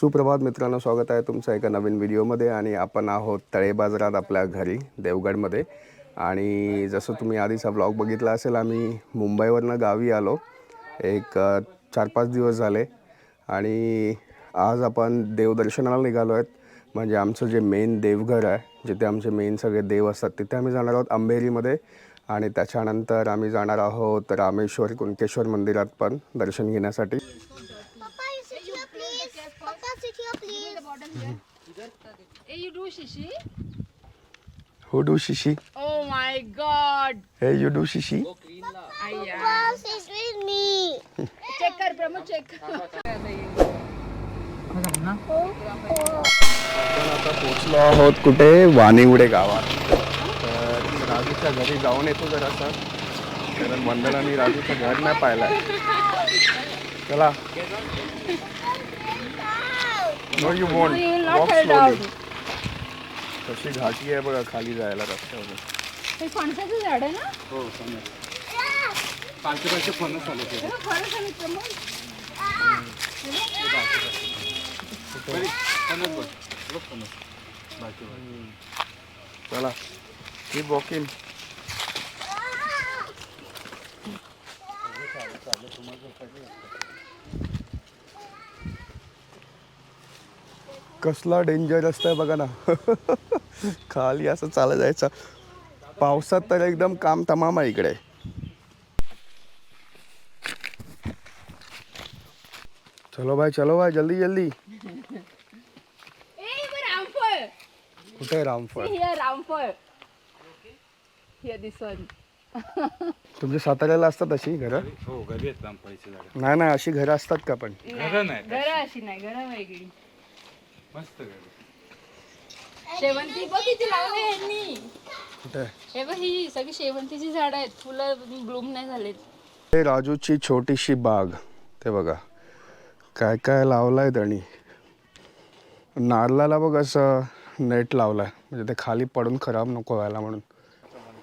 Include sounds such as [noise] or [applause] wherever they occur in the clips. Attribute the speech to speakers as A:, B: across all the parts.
A: सुप्रभात मित्रांनो स्वागत आहे तुमचं एका नवीन व्हिडिओमध्ये. आणि आपण आहोत तळे बाजारात आपल्या घरी देवगडमध्ये. आणि जसं तुम्ही आधीचा ब्लॉग बघितला असेल आम्ही मुंबईवरनं गावी आलो. एक चार पाच दिवस झाले. आणि आज आपण देवदर्शनाला निघालो आहेत. म्हणजे आमचं जे मेन देवघर आहे जिथे आमचे मेन सगळे देव असतात तिथे आम्ही जाणार आहोत अंबेरीमध्ये. आणि त्याच्यानंतर आम्ही जाणार आहोत रामेश्वर कुणकेश्वर मंदिरात पण दर्शन घेण्यासाठी.
B: You
C: do shishi?
A: Who do शिशी
C: Oh my god!
A: Hey you do शिशी
C: Ayya.
B: Papa, sit with me.
C: Check कर प्रमोद check
A: आपण आता पोचलो आहोत कुठे वानिवडे गावात तर राजूच्या घरी जाऊन येतो जरासा कारण वंदनाने राजूचं घर नाही पाहिलंय चला no you want walk slowly कशी घाटी आहे बघा खाली जायला रस्त्यावर
C: हे फणसाचं झाड आहे ना?
A: हो समज
D: पाचशे पाचशे फणस आले ते
C: हे बघ, खरंच आहे प्रमोद
D: फणस बघ बघ फणस बाकी
A: चला कीप वॉकिंग कसला डेंजर असतंय बघा ना. [laughs] खाली असं चालत जायचं. पावसात तर एकदम काम तमाम आहे इकडे. चलो भाई चलो भाई जल्दी जल्दी. कुठे आहे रामफळ?
C: रामफळ. हिअर दिस वन
A: तुमच्या साताऱ्याला असतात अशी घरं?
D: हो घरी
A: नाही नाही अशी घरं असतात का पण?
D: घरं नाही
C: घरं अशी नाही घरं वेगळी.
D: मस्त
C: शेवंती बघ किती लावले यांनी.
A: कुठे?
C: हे बघ ही सगळी शेवंतीची झाड आहेत. फुलं ब्लूम नाही झालेत.
A: हे राजूची छोटीशी बाग. ते बघा. काय काय लावलंय त्यांनी? नारळाला बघ असं नेट लावलाय. म्हणजे ते खाली पडून खराब नको व्हायला म्हणून.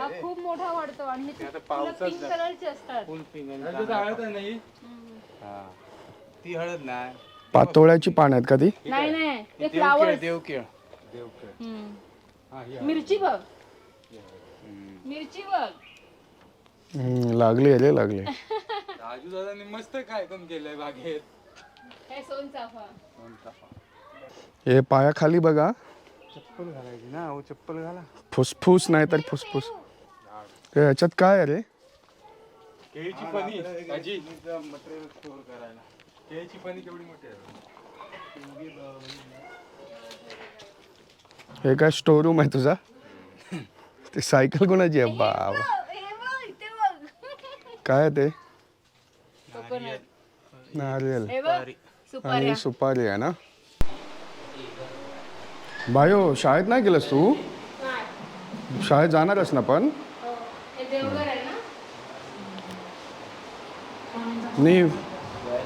C: हा खूप मोठा वाढतो आणि हे फुलं पिंक कलरचे असतात.
D: फुल पिंग हळद आहे नाही हा. ती हळद नाही.
A: पातोळ्याची पान आहेत का ती?
C: नाही नाही. ते फ्लावर
D: देवकेळ देवकेळ
C: मिरची बघ. मिरची बघ.
A: हम्म, लागली आहे रे लागली [laughs]
D: राजू दादानी मस्त काय काम केलंय बागेत.
C: हे सोनचाफा
A: हे पायाखाली बघा.
D: चप्पल घालायची ना हो चप्पल घाला.
A: फुसफुस नाही तर फुसफुस. ते ह्याच्यात काय आहे रे?
D: केळीची फणी भाजी. मटेरियल स्टोअर करायला. केळीची फणी केवढी मोठी आहे?
A: हे काय स्टोर रूम आहे तुझा. ते सायकल कोणाची आहे? बाबा काय आहे ते? नारियल. आणि सुपारी आहे ना? बायो शाळेत नाही गेलंस तू? शाळेत जाणारच ना पण?
C: हे. देवघर आहे ना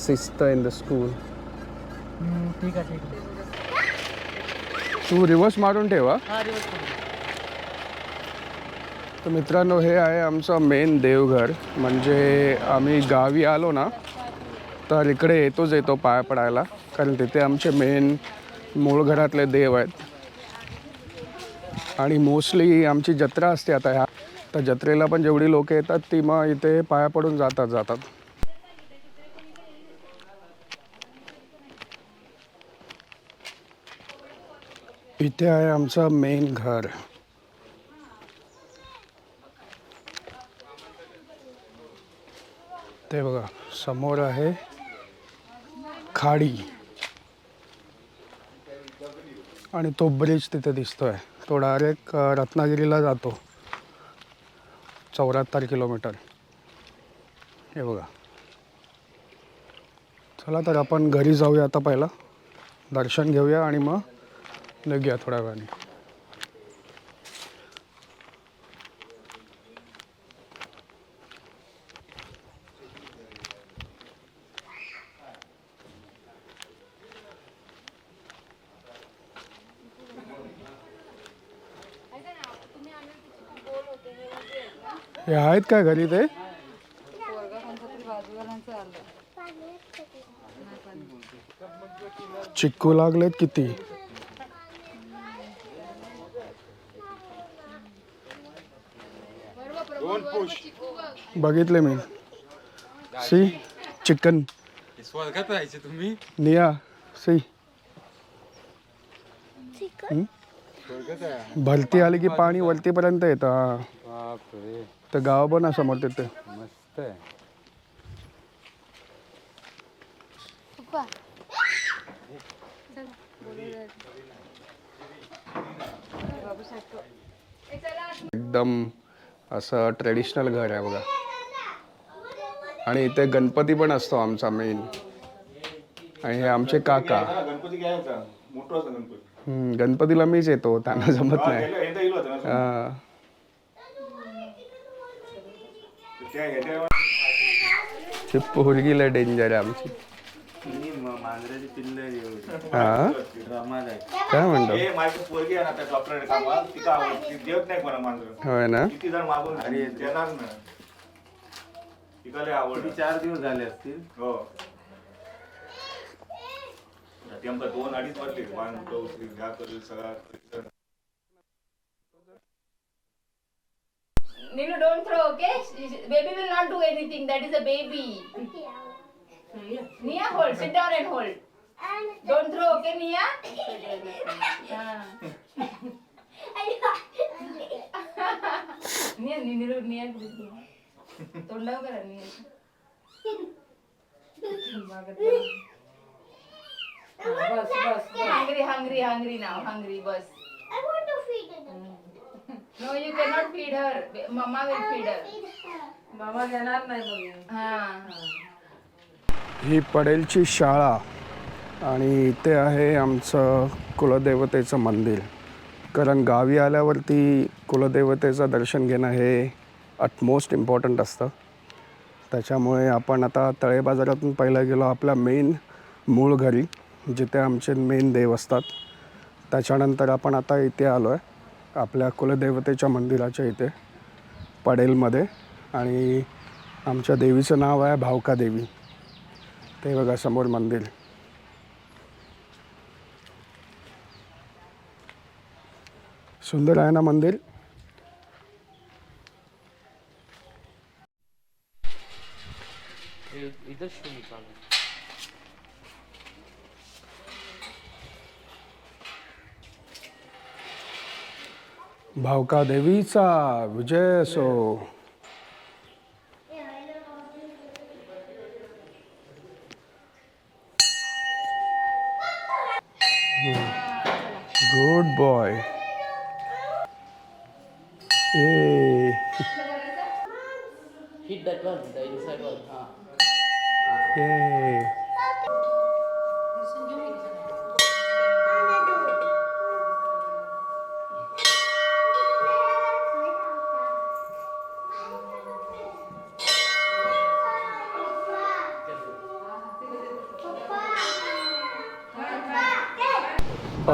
A: The sister in the school
E: ठीक आहे ठीक आहे.
A: तू रिवर्स मारून ठेवा
E: हा. करू.
A: तर मित्रांनो हे आहे आमचं मेन देवघर. म्हणजे आम्ही गावी आलो ना तर इकडे येतोच येतो पाया पडायला. कारण तिथे आमचे मेन मूळ घरातले देव आहेत. आणि मोस्टली आमची जत्रा असते आता ह्या. तर जत्रेला पण जेवढी लोक येतात ती मग इथे पाया पडून जातात जातात. इथे आहे आमचं मेन घर. ते बघा समोर आहे खाडी. आणि तो ब्रिज तिथे दिसतोय. तो डायरेक्ट रत्नागिरीला जातो. चौऱ्याहत्तर किलोमीटर हे बघा. चला तर आपण घरी जाऊया आता पहिला. दर्शन घेऊया आणि मग लग गया थोड़ा पानी। हे आहेत काय घरी ते? चिक्कू लागलेत किती
D: दोन पुश
A: बघितले मी. C chicken.
D: स्वर्गात राहायचे तुम्ही?
A: निया सी. भरती आली की पाणी वरतीपर्यंत येतं हा.
D: बापरे.
A: तर गाव पण आहे समोर तिथे.
D: मस्त
A: एकदम असं ट्रेडिशनल घर आहे बघा. आणि इथे गणपती पण असतो आमचा मेन आणि हे आमचे काका. हम्म, गणपतीला मीच येतो त्यांना जमत नाही.
F: याला- याचा
A: हा. डेंजर आहे आमची.
F: मांजराची पिल्ल
A: हा काय म्हणतो?
F: हे माझी पोरगी आहे ना त्या डॉक्टर कामाला आवडते देत नाही कोणा मांजर.
A: होय ना?
F: किती जण मागून देणार ना? तिला लय आवड
D: चार दिवस झाले असतील?
F: हो. ती आमका दोन अडीच वाजले. बांधतो घ्या करेल सगळा
C: Ninu, don't throw, okay? Baby will not do anything. That is a baby. Nia, hold. Sit down and hold. Don't throw, okay, Nia? Ah. Nia, Ninu, Nia, तोंडाव करा Nia. Hungry, hungry, hungry now. Hungry, bus.
B: I want to feed it.
C: No, you cannot feed her. Mama will feed her.
E: मामा घेणार नाही मग
C: ही
A: पडेलची शाळा आणि इथे आहे आमचं कुलदेवतेचं मंदिर. कारण गावी आल्यावरती कुलदेवतेचं दर्शन घेणं हे अटमोस्ट इम्पॉर्टंट असतं. त्याच्यामुळे आपण आता तळे बाजारातून पहिला गेलो आपल्या मेन मूळ घरी जिथे आमचे मेन देव असतात. त्याच्यानंतर आपण आता इथे आलो आहे आपल्या कुलदेवतेच्या मंदिराच्या इथे पडेलमध्ये. आणि आमच्या देवीचं नाव आहे भावका देवी. ते बघा समोर मंदिर. सुंदर आहे ना मंदिर भावका देवीचा विजय असो.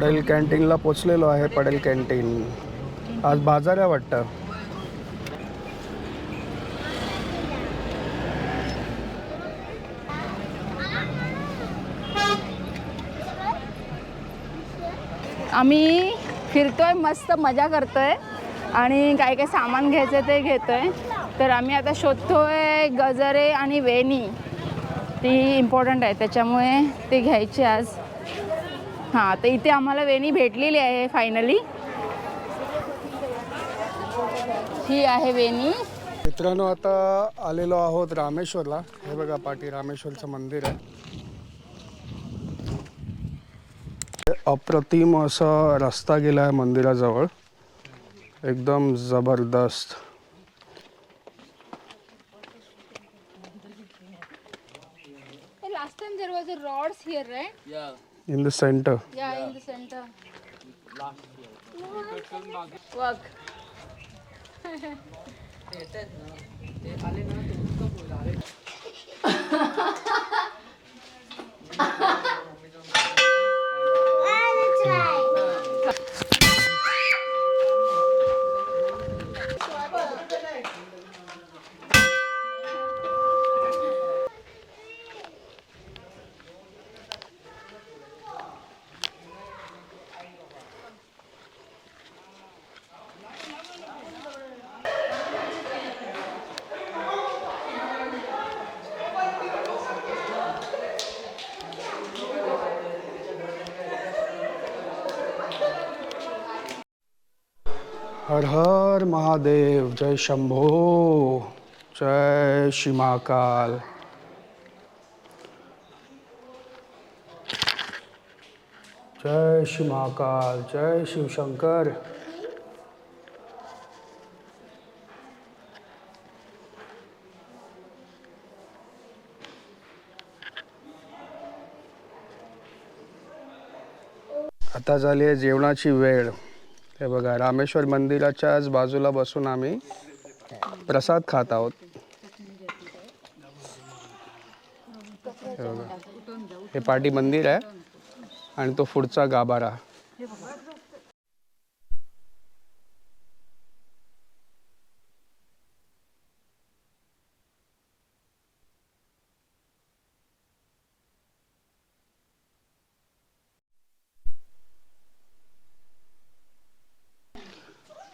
A: पडेल कॅन्टीनला पोचलेलो आहे पडेल कॅन्टीन. आज बाजार आहे वाटतं.
C: आम्ही फिरतोय मस्त मजा करतोय आणि काय काय सामान घ्यायचं ते घेतोय. तर आम्ही आता शोधतोय गजरे आणि वेणी. ती इम्पॉर्टंट आहे त्याच्यामुळे ती घ्यायची आज. हां तर इथे आम्हाला वेणी भेटलेली आहे फायनली ही आहे वेणी.
A: मित्रांनो आता आलेलो आहोत रामेश्वरला. हे बघा पाठी रामेश्वरचं मंदिर आहे. अप्रतिम असा रस्ता गेला आहे मंदिराजवळ. एकदम जबरदस्त.
C: Last time there was a rods here right
E: Yeah.
A: in the
C: center. Yeah, yeah. in the
B: center. Work. [laughs]
A: हर हर महादेव जय शंभो जय शिमाकाल जय श्री महाकाल जय शिवशंकर। आता झाली आहे जेवणाची वेळ. हे बघा रामेश्वर मंदिराच्याच बाजूला बसून आम्ही प्रसाद खात आहोत हे बघा. हे पाठी मंदिर आहे आणि तो पुढचा गाभारा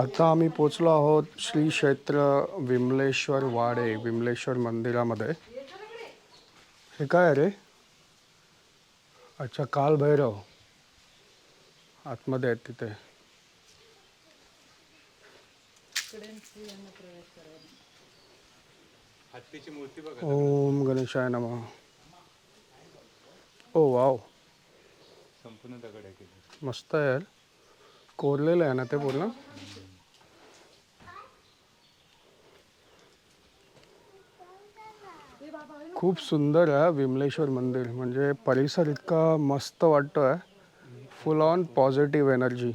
A: आता आम्ही पोचलो आहोत श्री क्षेत्र विमलेश्वर वाडे विमलेश्वर मंदिरामध्ये. हे काय रे? अच्छा काल भैरव आतमध्ये आहेत तिथे. ओम गणेशाय नमः. Oh wow.
D: संपूर्ण
A: मस्त आहे यार. कोरलेलं आहे ना ते पूर्ण? खूप सुंदर आहे विमलेश्वर मंदिर. म्हणजे परिसर इतका मस्त वाटतो आहे फुल ऑन पॉझिटिव्ह एनर्जी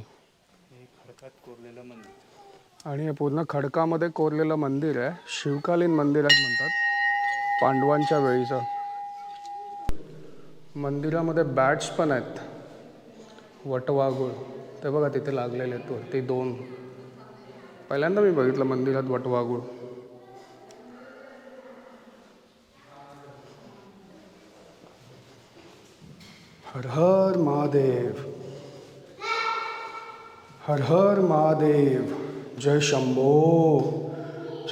A: आणि हे पूर्ण खडकामध्ये कोरलेलं मंदिर आहे. शिवकालीन मंदिर आहे म्हणतात. पांडवांच्या वेळीचं. मंदिरामध्ये बॅट्स पण आहेत. वटवाघूळ. ते बघा तिथे लागलेले आहेत वरती दोन. पहिल्यांदा मी बघितलं मंदिरात वटवाघूळ. हर हर महादेव। हर हर महादेव जय शंभो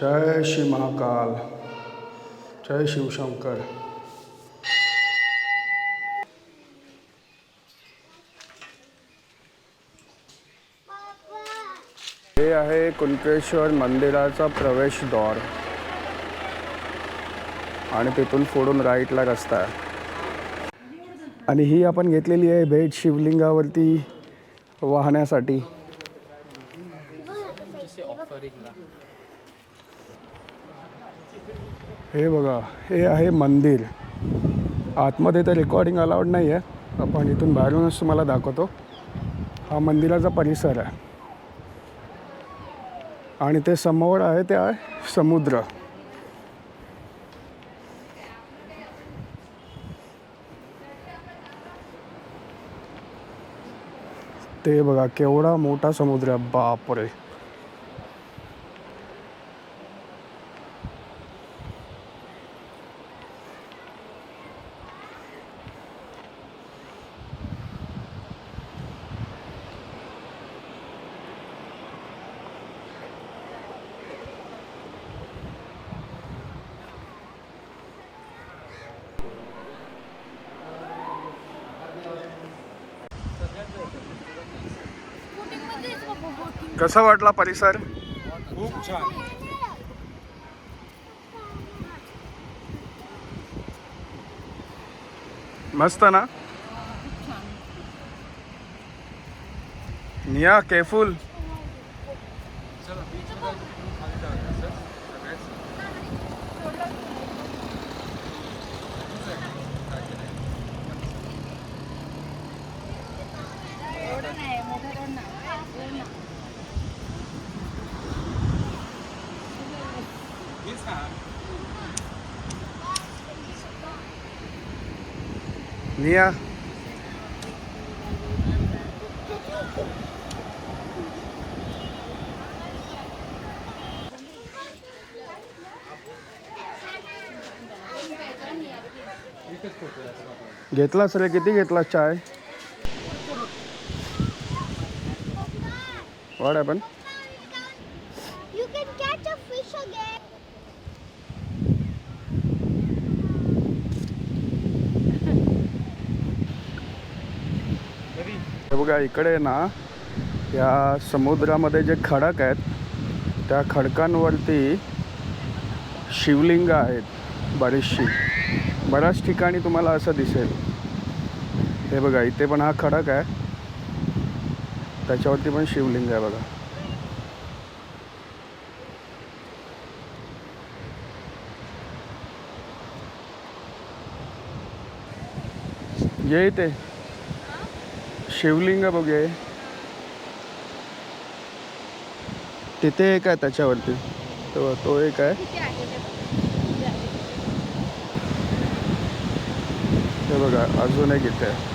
A: जय श्री महाकाल जय शिवशंकर। हे आहे कुणकेश्वर मंदिराचा प्रवेशद्वार आणि तिथून फोडून राईटला रस्ता आहे. आणि ही आपण घेतलेली आहे भेट शिवलिंगावरती वाहण्यासाठी. हे बघा हे आहे मंदिर. आतमध्ये तर रेकॉर्डिंग अलाउड नाही आहे आपण इथून बाहेरूनच तुम्हाला दाखवतो. हा मंदिराचा परिसर आहे. आणि ते समोर आहे ते आहे समुद्र. ते बघा केवढा मोठा समुद्र आहे. बापरे. कसा वाटला परिसर?
D: खूप छान.
A: मस्त ना? निया केफुल निया घेतलास रे किती घेतलास चाय वाट आपण
B: You can catch a fish again.
A: हे बघा इकडे ना या समुद्रामध्ये जे खडक आहेत त्या खडकांवरती शिवलिंग आहेत बरीचशी. बऱ्याच ठिकाणी तुम्हाला असं दिसेल. हे बघा इथे पण हा खडक आहे. त्याच्यावरती पण शिवलिंग आहे बघा. ये ते शिवलिंग बघे तिथे एक आहे त्याच्यावरती. तो तो एक आहे. ते बघा अजून एक इथे
E: आहे.